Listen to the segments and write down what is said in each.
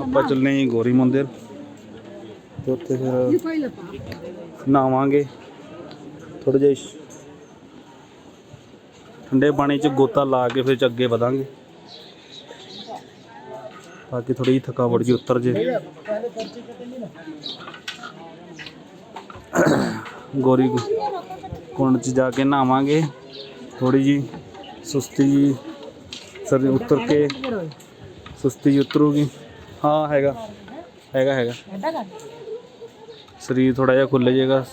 ਆਪਾਂ ਚੱਲੇ ਜੀ ਗੋਰੀ ਮੰਦਿਰ। ਤੇ ਉੱਥੇ ਫਿਰ ਨਹਾਵਾਂਗੇ। ਥੋੜਾ ਜਿਹਾ ਠੰਡੇ ਪਾਣੀ 'ਚ ਗੋਤਾ ਲਾ ਕੇ ਫਿਰ ਅੱਗੇ ਵਧਾਂਗੇ। ਤਾਂ ਕਿ ਥੋੜੀ ਥਕਾਵਟ ਜੀ ਉਤਰ ਜੇ। ਗੋਰੀ ਕੁੰਡ 'ਚ ਜਾ ਕੇ ਨਹਾਵਾਂਗੇ। ਥੋੜੀ ਜੀ ਸੁਸਤੀ ਜੀ ਸਰ ਉਤਰ ਕੇ ਸੁਸਤੀ ਉਤਰੂਗੀ। ਹਾਂ ਹੈਗਾ। ਹੈਗਾ ਹੈਗਾ। ਸਰੀਰ ਥੋੜਾ ਜਿਹਾ ਖੁੱਲ ਜਾਏਗਾ।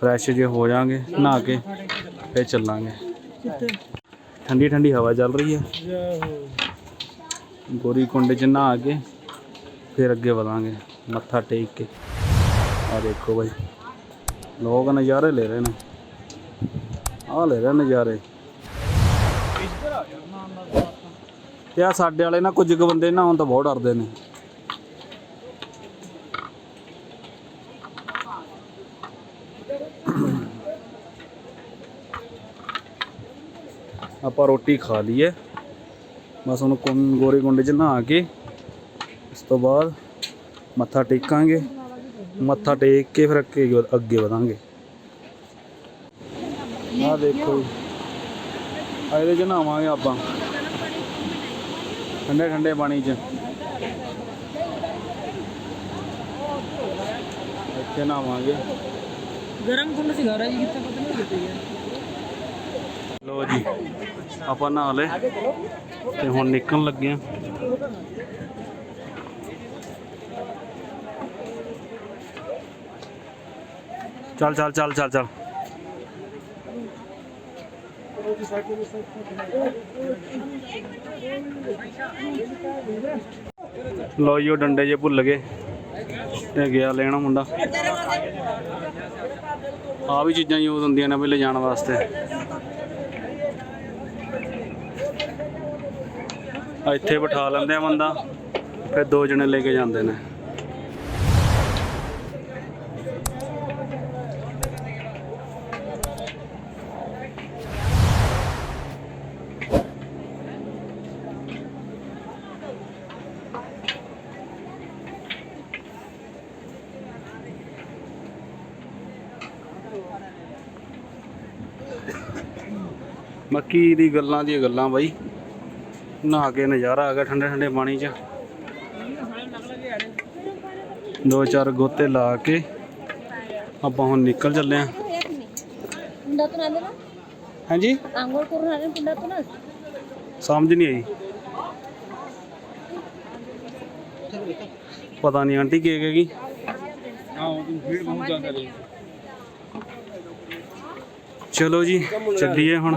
ਫਰੈਸ਼ ਜੇ ਹੋ ਜਾਾਂਗੇ ਨਹਾ ਕੇ ਫਿਰ ਚੱਲਾਂਗੇ। ਠੰਡੀ ਠੰਡੀ ਹਵਾ ਚੱਲ ਰਹੀ ਹੈ। ਗੋਰੀ ਕੁੰਡ 'ਚ ਨਹਾ ਕੇ ਫਿਰ ਅੱਗੇ ਵਧਾਂਗੇ। ਮੱਥਾ ਟੇਕ ਕੇ। ਆ ਦੇਖੋ ਬਾਈ। ਲੋਕ ਨਜ਼ਾਰੇ ਲੈ ਰਹੇ ਨੇ। ਆ ਲੈ ਰਹੇ ਨਜ਼ਾਰੇ। ਤੇ ਆ ਸਾਡੇ ਵਾਲੇ ਨਾ ਕੁਝ ਕੁ ਬੰਦੇ ਨਹਾਉਣ ਤੋਂ ਬਹੁਤ ਡਰਦੇ ਨੇ। ਆਪਾਂ ਰੋਟੀ ਖਾ ਲਈਏ। ਬਸ ਹੁਣ ਕੁੰ ਗੋਰੇ ਕੁੰਡੇ 'ਚ ਨਹਾ ਕੇ ਉਸ ਤੋਂ ਬਾਅਦ ਮੱਥਾ ਟੇਕਾਂਗੇ। ਮੱਥਾ ਟੇਕ ਕੇ ਫਿਰ ਅੱਗੇ ਅੱਗੇ ਵਧਾਂਗੇ। ਆਹ ਦੇਖੋ ਇਹਦੇ 'ਚ ਨਹਾਵਾਂਗੇ ਆਪਾਂ। ਠੰਡੇ ਠੰਡੇ ਪਾਣੀ 'ਚ। ਇੱਥੇ ਨਹਾਵਾਂਗੇ। ਗਰਮ ਕੁੰਡ ਸਿਖਾ ਰਿਹਾ ਜੀ ਕਿੱਥੇ ਪਤਾ ਨਹੀਂ ਕਿੱਥੇ ਗਿਆ ਲੋ ਜੀ ਆਪਾਂ ਨਹਾ ਲਏ ਤੇ ਹੁਣ ਨਿਕਲਣ ਲੱਗੇ ਆ ਚੱਲ ਚੱਲ ਚੱਲ ਚੱਲ ਚੱਲ। ਲੋ ਜੀ, ਉਹ ਡੰਡੇ ਜੇ ਭੁੱਲ ਗਏ। ਤੇ ਗਿਆ ਲੈਣਾ ਮੁੰਡਾ। ਆ ਵੀ ਚੀਜ਼ਾਂ ਯੂਜ਼ ਹੁੰਦੀਆਂ ਨੇ ਵੀ ਲਿਜਾਣ ਵਾਸਤੇ। ਇੱਥੇ ਬਿਠਾ ਲੈਂਦੇ ਆ ਬੰਦਾ, ਫਿਰ ਦੋ ਜਣੇ ਲੈ ਕੇ ਜਾਂਦੇ ਨੇ। ਮੱਕੀ ਦੀ ਗੱਲਾਂ ਦੀਆਂ ਗੱਲਾਂ ਬਾਈ। ਨਹਾ ਕੇ ਨਜ਼ਾਰਾ ਆ ਗਿਆ ਠੰਡੇ ਠੰਡੇ ਪਾਣੀ 'ਚ। ਦੋ ਚਾਰ ਗੋਤੇ ਲਾ ਕੇ ਆਪਾਂ ਹੁਣ ਨਿਕਲ ਚੱਲੇ ਆਂ। ਹਾਂਜੀ? ਸਮਝ ਨਹੀਂ ਆਈ। ਪਤਾ ਨਹੀਂ ਆਂਟੀ ਕੀ ਕਹੇਗੀ ਹਾਂ ਉਹ ਭੀੜ ਬਹੁਤ ਜ਼ਿਆਦਾ ਰਹੀ ਚਲੋ ਜੀ ਚੱਲੀਏ ਹੁਣ।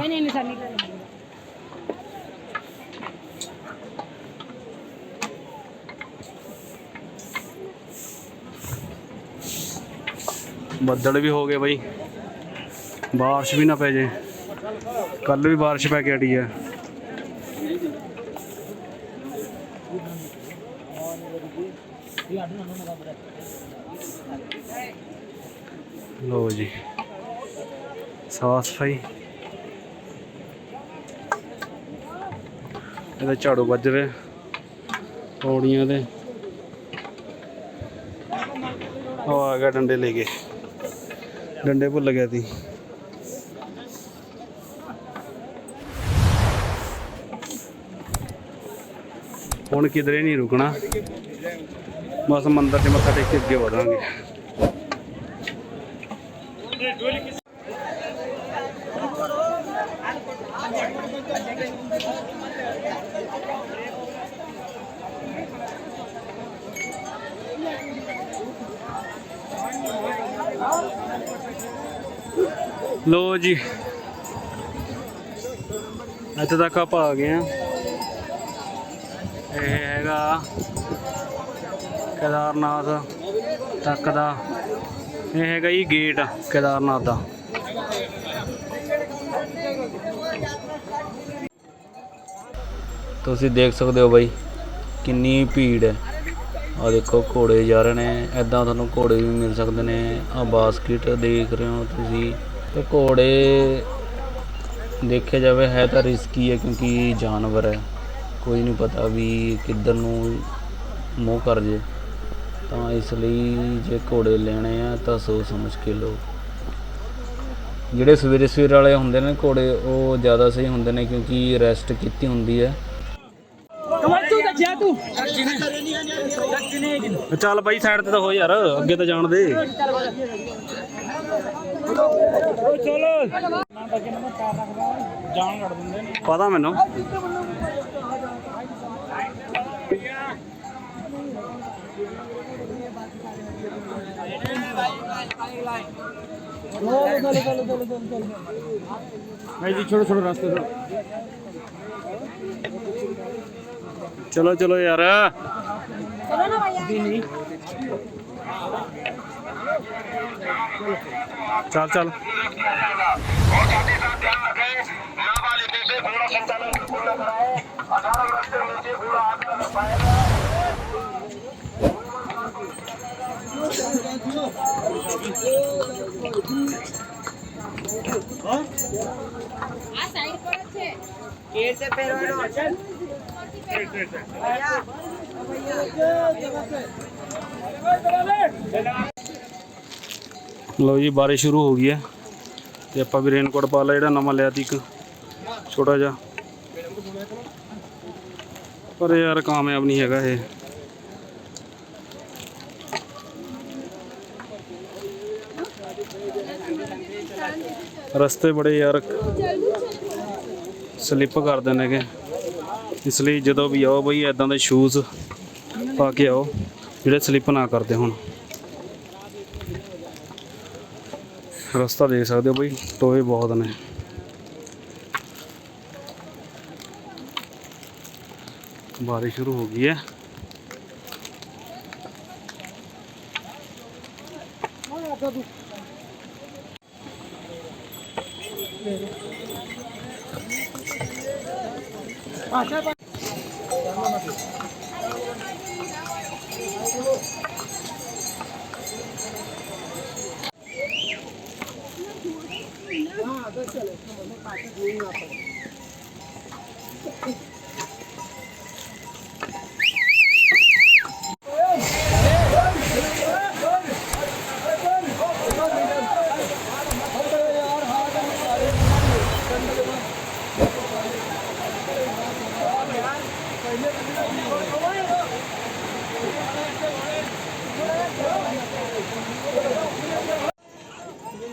ਬੱਦਲ ਵੀ ਹੋ ਗਏ ਬਈ। ਬਾਰਿਸ਼ ਵੀ ਨਾ ਪੈ ਜੇ। ਕੱਲ ਵੀ ਬਾਰਿਸ਼ ਪੈ ਕੇ ਅੜੀ ਆ। ਲੋ ਜੀ। ਸਾਫ਼ ਸਫ਼ਾਈ। ਇਹਦਾ ਝਾੜੂ ਵੱਜ ਰਿਹਾ। ਪੌੜੀਆਂ ਦੇ। ਉਹ ਆ ਗਿਆ ਡੰਡੇ ਲੈ ਕੇ। ਡੰਡੇ ਭੁੱਲ ਗਿਆ ਸੀ। ਹੁਣ ਕਿਧਰੇ ਨਹੀਂ ਰੁਕਣਾ। ਬਸ ਮੰਦਰ 'ਚ ਮੱਥਾ ਟੇਕ ਕੇ ਅੱਗੇ ਵਧਾਂਗੇ। ਲੋ ਜੀ। ਇੱਥੇ ਤੱਕ ਆਪਾਂ ਆ ਗਏ ਆ ਇਹ ਹੈਗਾ ਕੇਦਾਰਨਾਥ ਤੱਕ ਦਾ। ਇਹ ਹੈਗਾ ਜੀ ਗੇਟ ਕੇਦਾਰਨਾਥ ਦਾ। ਤੁਸੀਂ ਦੇਖ ਸਕਦੇ ਹੋ ਬਾਈ, ਕਿੰਨੀ ਭੀੜ ਹੈ। ਆ ਦੇਖੋ, ਘੋੜੇ ਜਾ ਰਹੇ ਨੇ। ਐਦਾਂ ਤੁਹਾਨੂੰ ਘੋੜੇ ਵੀ ਮਿਲ ਸਕਦੇ ਨੇ। ਆ ਬਾਸਕਟ ਦੇਖ ਰਹੇ ਹੋ ਤੁਸੀਂ। ਤੇ ਘੋੜੇ ਦੇਖਿਆ ਜਾਵੇ ਹੈ ਤਾਂ ਰਿਸਕੀ ਹੈ ਕਿਉਂਕਿ ਜਾਨਵਰ ਹੈ। ਕੋਈ ਨਹੀਂ ਪਤਾ ਵੀ ਕਿੱਧਰ ਨੂੰ ਮੂੰਹ ਕਰ ਜੇ। ਤਾਂ ਇਸ ਲਈ ਜੇ ਘੋੜੇ ਲੈਣੇ ਆ ਤਾਂ ਸੋਚ ਸਮਝ ਕੇ ਲਓ। ਜਿਹੜੇ ਸਵੇਰੇ ਸਵੇਰ ਵਾਲੇ ਹੁੰਦੇ ਨੇ ਘੋੜੇ ਉਹ ਜ਼ਿਆਦਾ ਸਹੀ ਹੁੰਦੇ ਨੇ ਕਿਉਂਕਿ ਰੈਸਟ ਕੀਤੀ ਹੁੰਦੀ ਹੈ। ਚੱਲ ਬਾਈ ਸਾਈਡ ਤੇ ਤਾਂ ਹੋ ਯਾਰ ਅੱਗੇ ਤਾਂ ਜਾਣ ਦੇ। ਚਲੋ ਜਾਨ ਕੱਢ ਦਿੰਦੇ ਨੇ ਪਤਾ ਮੈਨੂੰ। ਨਹੀਂ ਜੀ ਛੋੜੋ ਛੋੜੋ ਰਸਤੇ ਤੋਂ। ਚਲੋ ਚਲੋ ਯਾਰ। ਚਲੋ ਨਾ ਭਾਈ चल चल কেটে পেরোনো চল। ভैया भैया ਲਓ ਜੀ, ਬਾਰਿਸ਼ ਸ਼ੁਰੂ ਹੋ ਗਈ ਹੈ ਤੇ ਆਪਾਂ ਵੀ ਰੇਨਕੋਟ ਪਾ ਲਿਆ, ਜਿਹੜਾ ਨਵਾਂ ਲਿਆ ਤੀ ਇੱਕ, ਛੋਟਾ ਜਿਹਾ। ਪਰ ਯਾਰ ਕਾਮਯਾਬ ਨਹੀਂ ਹੈਗਾ ਇਹ। ਰਸਤੇ ਬੜੇ ਯਾਰ ਸਲਿੱਪ ਕਰ ਦਿੰਦੇ ਨੇਗੇ ਇਸ ਲਈ ਜਦੋਂ ਵੀ ਆਓ ਬਈ ਐਦਾਂ ਦੇ ਸ਼ੂਜ਼ ਪਾ ਕੇ ਆਓ, ਜਿਹੜੇ ਸਲਿੱਪ ਨਾ ਕਰਦੇ ਹੁਣ। ਰਸਤਾ ਦੇਖ ਸਕਦੇ ਹੋ ਬਈ ਟੋਏ ਬਹੁਤ ਨੇ। ਬਾਰਿਸ਼ ਸ਼ੁਰੂ ਹੋ ਗਈ ਹੈ।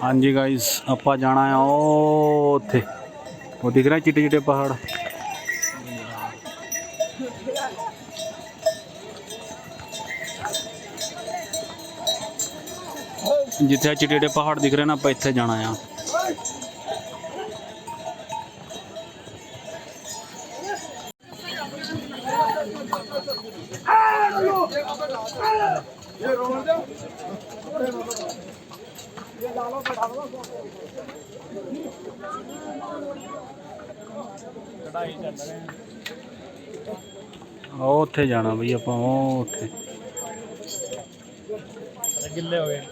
ਹਾਂਜੀ ਗਾਇਸ ਆਪਾਂ ਜਾਣਾ ਆ ਉਹ ਉੱਥੇ। ਉਹ ਦਿਖ ਰਿਹਾ ਚਿੱਟੇ ਚਿੱਟੇ ਪਹਾੜ? ਜਿੱਥੇ ਚਿੱਟੇ ਚਿੱਟੇ ਪਹਾੜ ਦਿਖ ਰਹੇ ਨਾ, ਆਪਾਂ ਇੱਥੇ ਜਾਣਾ ਆ। ਉਹ ਉੱਥੇ ਜਾਣਾ ਬਈ ਆਪਾਂ ਉਹ ਉੱਥੇ। ਗਿੱਲੇ ਹੋ ਗਏ।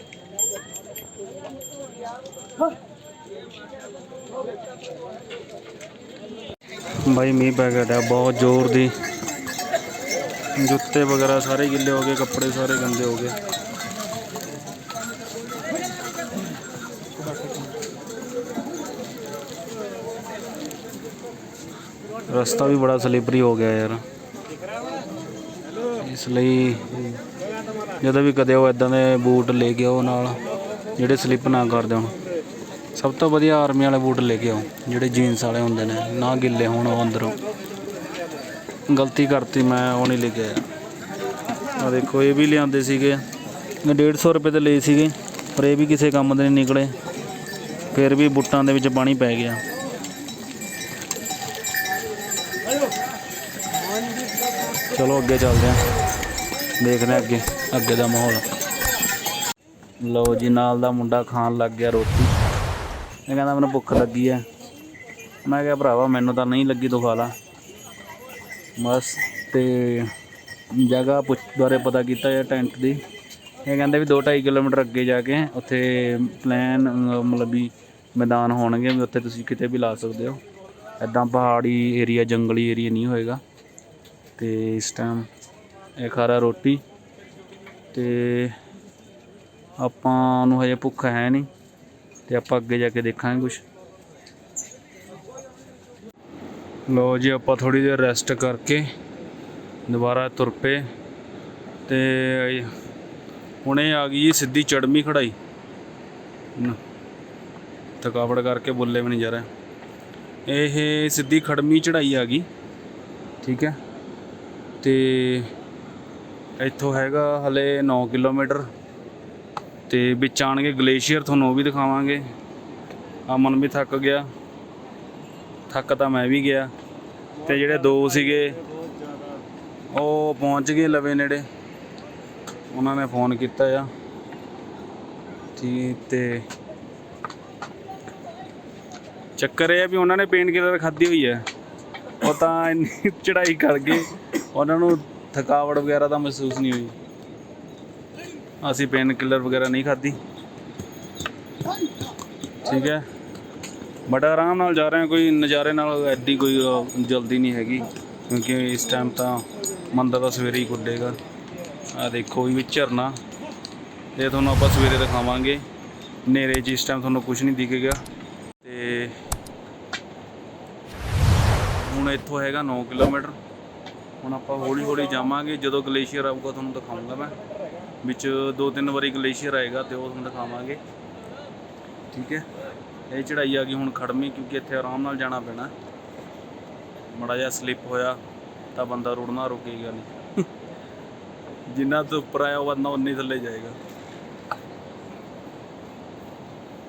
ਬਾਈ ਮੀਂਹ ਪੈ ਗਿਆ ਡਾ ਬਹੁਤ ਜ਼ੋਰ ਦੀ। ਜੁੱਤੇ ਵਗੈਰਾ ਸਾਰੇ ਗਿੱਲੇ ਹੋ ਗਏ ਕੱਪੜੇ ਸਾਰੇ ਗੰਦੇ ਹੋ ਗਏ। ਰਸਤਾ ਵੀ ਬੜਾ ਸਲਿਪਰੀ ਹੋ ਗਿਆ ਯਾਰ। ਇਸ ਲਈ ਜਦੋਂ ਵੀ ਕਦੇ ਉਹ ਇਦਾਂ ਦੇ ਬੂਟ ਲੈ ਕੇ ਆਓ ਨਾਲ, ਜਿਹੜੇ ਸਲਿੱਪ ਨਾ ਕਰ ਦੇਣ ਸਭ ਤੋਂ ਵਧੀਆ ਆਰਮੀ ਵਾਲੇ ਬੂਟ ਲੈ ਕੇ ਆਓ, ਜਿਹੜੇ ਜੀਨਸ ਵਾਲੇ ਹੁੰਦੇ ਨੇ, ਨਾ ਗਿੱਲੇ ਹੋਣ ਉਹ ਅੰਦਰੋਂ। ਗਲਤੀ ਕਰਤੀ ਮੈਂ, ਉਹ ਨਹੀਂ ਲੈ ਕੇ ਆਇਆ। ਆ ਦੇਖੋ, ਇਹ ਵੀ ਲਿਆਂਦੇ ਸੀਗੇ। ਇਹ 150 ਰੁਪਏ ਦੇ ਲਏ ਸੀਗੇ, ਪਰ ਇਹ ਵੀ ਕਿਸੇ ਕੰਮ ਦੇ ਨਹੀਂ ਨਿਕਲੇ। ਫਿਰ ਵੀ ਬੁੱਟਾਂ ਦੇ ਵਿੱਚ ਪਾਣੀ ਪੈ ਗਿਆ। ਚਲੋ ਅੱਗੇ ਚੱਲਦੇ ਹਾਂ। ਦੇਖਦੇ ਹਾਂ ਅੱਗੇ। ਅੱਗੇ ਦਾ ਮਾਹੌਲ। ਲਓ ਜੀ, ਨਾਲ ਦਾ ਮੁੰਡਾ ਖਾਣ ਲੱਗ ਗਿਆ ਰੋਟੀ। ਇਹ ਕਹਿੰਦਾ ਮੈਨੂੰ ਭੁੱਖ ਲੱਗੀ ਹੈ ਮੈਂ ਕਿਹਾ, ਭਰਾਵਾ, ਮੈਨੂੰ ਤਾਂ ਨਹੀਂ ਲੱਗੀ ਤੂੰ ਖਾ ਲਾ। ਬਸ ਤੇ ਜਗ੍ਹਾ ਪੁੱਛ, ਬਾਰੇ ਪਤਾ ਕੀਤਾ ਇਹ ਟੈਂਟ ਦੀ। ਇਹ ਕਹਿੰਦੇ ਵੀ 2.5 ਕਿਲੋਮੀਟਰ ਅੱਗੇ ਜਾ ਕੇ ਉੱਥੇ ਪਲਾਨ, ਮਤਲਬ ਵੀ ਮੈਦਾਨ ਹੋਣਗੇ ਵੀ ਉੱਥੇ ਤੁਸੀਂ ਕਿਤੇ ਵੀ ਲਾ ਸਕਦੇ ਹੋ। ਐਦਾਂ ਪਹਾੜੀ ਏਰੀਆ, ਜੰਗਲੀ ਏਰੀਆ ਨਹੀਂ ਹੋਏਗਾ। ਤੇ ਇਸ ਟਾਈਮ ਇਹ ਖਾ ਰਿਹਾ ਰੋਟੀ ਤੇ ਆਪਾਂ ਨੂੰ ਹਜੇ ਭੁੱਖ ਹੈ ਨਹੀਂ ਤੇ ਆਪਾਂ ਅੱਗੇ ਜਾ ਕੇ ਦੇਖਾਂਗੇ ਕੁਝ ਲੋ ਜੀ, ਆਪਾਂ ਥੋੜੀ ਦੇਰ ਰੈਸਟ ਕਰਕੇ ਦੁਬਾਰਾ ਤੁਰ ਪਏ ਤੇ ਹੁਣੇ ਆ ਗਈ ਸਿੱਧੀ ਚੜਮੀ ਖੜਾਈ ਥਕਾਵਟ ਕਰਕੇ ਬੁੱਲੇ ਵੀ ਨਹੀਂ ਜਾ ਰਿਹਾ। ਇਹ ਸਿੱਧੀ ਖੜਮੀ ਚੜਾਈ ਆ ਗਈ, ਠੀਕ ਹੈ। ਤੇ ਇੱਥੋਂ ਹੈਗਾ ਹਲੇ 9 ਕਿਲੋਮੀਟਰ ਤੇ ਵਿੱਚ ਆਣਗੇ ਗਲੇਸ਼ੀਅਰ, ਤੁਹਾਨੂੰ ਉਹ ਵੀ ਦਿਖਾਵਾਂਗੇ। ਅਮਨ ਵੀ ਥੱਕ ਗਿਆ। ਥੱਕ ਤਾਂ ਮੈਂ ਵੀ ਗਿਆ। ਤੇ ਜਿਹੜੇ ਦੋ ਸੀਗੇ, ਉਹ ਪਹੁੰਚ ਗਏ ਲਵੇ ਨੇੜੇ। ਉਹਨਾਂ ਨੇ ਫੋਨ ਕੀਤਾ ਆ। ਠੀਕ ਤੇ ਚੱਕਰ ਇਹ ਆ ਵੀ ਉਹਨਾਂ ਨੇ ਪੇਨ ਕਿਲਰ ਖਾਧੀ ਹੋਈ ਹੈ ਉਹ ਤਾਂ ਇੰਨੀ ਚੜਾਈ ਕਰ ਗਏ। ਉਹਨਾਂ ਨੂੰ ਥਕਾਵਟ ਵਗੈਰਾ ਤਾਂ ਮਹਿਸੂਸ ਨਹੀਂ ਹੋਈ। ਅਸੀਂ ਪੇਨ ਕਿਲਰ ਵਗੈਰਾ ਨਹੀਂ ਖਾਧੀ। ਠੀਕ ਹੈ। ਬੜਾ ਆਰਾਮ ਨਾਲ ਜਾ ਰਹੇ ਹਾਂ, ਕੋਈ ਨਜ਼ਾਰੇ ਨਾਲ ਐਡੀ ਕੋਈ ਜਲਦੀ ਨਹੀਂ ਹੈਗੀ। ਕਿਉਂਕਿ ਇਸ ਟਾਈਮ ਤਾਂ ਮੰਦਰ ਤਾਂ ਸਵੇਰੇ ਹੀ ਖੁੱਲੇਗਾ ਆ ਦੇਖੋ ਵੀ ਝਰਨਾ। ਇਹ ਤੁਹਾਨੂੰ ਆਪਾਂ ਸਵੇਰੇ ਦਿਖਾਵਾਂਗੇ। ਹਨੇਰੇ 'ਚ ਇਸ ਟਾਈਮ ਤੁਹਾਨੂੰ ਕੁਝ ਨਹੀਂ ਦਿਖੇਗਾ। ਤੇ ਹੁਣ ਇੱਥੋਂ ਹੈਗਾ 9 ਕਿਲੋਮੀਟਰ। ਹੁਣ ਆਪਾਂ ਹੌਲੀ ਹੌਲੀ ਜਾਵਾਂਗੇ, ਜਦੋਂ ਗਲੇਸ਼ੀਅਰ ਆਊਗਾ ਤੁਹਾਨੂੰ ਦਿਖਾਊਂਗਾ ਮੈਂ। ਵਿੱਚ ਦੋ ਤਿੰਨ ਵਾਰੀ ਗਲੇਸ਼ੀਅਰ ਆਏਗਾ ਤੇ ਉਹ ਤੁਹਾਨੂੰ ਦਿਖਾਵਾਂਗੇ। ਠੀਕ ਹੈ? ਇਹ ਚੜਾਈ ਆ ਗਈ ਹੁਣ ਖੜਮੀ ਕਿਉਂਕਿ ਇੱਥੇ ਆਰਾਮ ਨਾਲ ਜਾਣਾ ਪੈਣਾ। ਮੜਾ ਜਿਹਾ ਸਲਿੱਪ ਹੋਇਆ, ਤਾਂ ਬੰਦਾ ਰੁੜਨਾ ਰੁਕੇਗਾ ਨਹੀਂ। ਜਿੰਨਾ ਤੋਂ ਉੱਪਰ ਆਇਆ ਉਹ ਬੰਦਾ ਉਨੀ ਥੱਲੇ ਜਾਏਗਾ।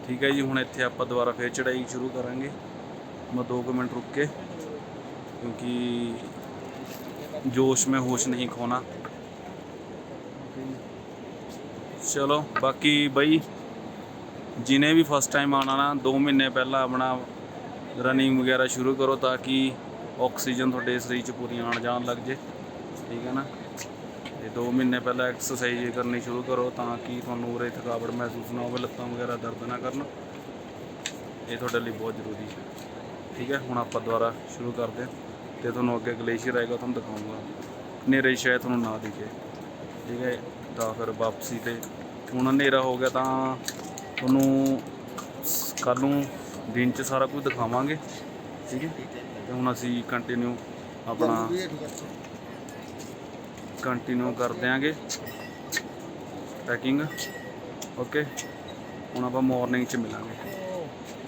ਠੀਕ ਹੈ ਜੀ, ਹੁਣ ਇੱਥੇ ਆਪਾਂ ਦੁਬਾਰਾ ਫੇਰ ਚੜਾਈ ਸ਼ੁਰੂ ਕਰਾਂਗੇ। ਮੈਂ 2 ਮਿੰਟ ਰੁਕ ਕੇ, ਕਿਉਂਕਿ ਜੋਸ਼ में होश नहीं खोना ਚਲੋ ਬਾਕੀ ਬਈ ਜਿਨੇ ਵੀ ਫਸਟ ਟਾਈਮ ਆਣਾ ਨਾ 2 ਮਹੀਨੇ ਪਹਿਲਾਂ ਆਪਣਾ ਰਨਿੰਗ ਵਗੈਰਾ ਸ਼ੁਰੂ ਕਰੋ ਤਾਂ ਕਿ ਆਕਸੀਜਨ ਤੁਹਾਡੇ ਸਰੀਰ 'ਚ ਪੂਰੀ ਆਣ ਜਾਣ ਲੱਗ ਜੇ ਠੀਕ ਹੈ ਨਾ ਤੇ 2 ਮਹੀਨੇ ਪਹਿਲਾਂ ਐਕਸਰਸਾਈਜ਼ ਕਰਨੀ ਸ਼ੁਰੂ ਕਰੋ ਤਾਂ ਕਿ ਤੁਹਾਨੂੰ ਉਰੇ ਥਕਾਵਟ ਮਹਿਸੂਸ ਨਾ ਹੋਵੇ ਲੱਤਾਂ ਵਗੈਰਾ ਦਰਦ ਨਾ ਕਰਨ ਇਹ ਤੁਹਾਡੇ ਲਈ ਬਹੁਤ ਜ਼ਰੂਰੀ ਹੈ ਠੀਕ ਹੈ ਹੁਣ ਆਪਾਂ ਦੁਬਾਰਾ ਸ਼ੁਰੂ ਕਰਦੇ ਹਾਂ ਤੇ ਤੁਹਾਨੂੰ ਅੱਗੇ ਗਲੇਸ਼ੀਅਰ ਆਏਗਾ ਤੁਹਾਨੂੰ ਦਿਖਾਊਂਗਾ। ਹਨੇਰੇ ਸ਼ਾਇਦ ਤੁਹਾਨੂੰ ਨਾ ਦਿਖੇ। ਠੀਕ ਹੈ, ਤਾਂ ਫਿਰ ਵਾਪਸੀ ਤੇ ਹੁਣ ਹਨੇਰਾ ਹੋ ਗਿਆ ਤਾਂ ਤੁਹਾਨੂੰ ਕੱਲ ਨੂੰ ਦਿਨ 'ਚ ਸਾਰਾ ਕੁਝ ਦਿਖਾਵਾਂਗੇ। ਠੀਕ ਹੈ, ਤੇ ਹੁਣ ਅਸੀਂ ਕੰਟੀਨਿਊ ਆਪਣਾ ਕੰਟੀਨਿਊ ਕਰ ਦਿਆਂਗੇ। ਪੈਕਿੰਗ ਓਕੇ ਹੁਣ ਆਪਾਂ ਮਾਰਨਿੰਗ 'ਚ ਮਿਲਾਂਗੇ।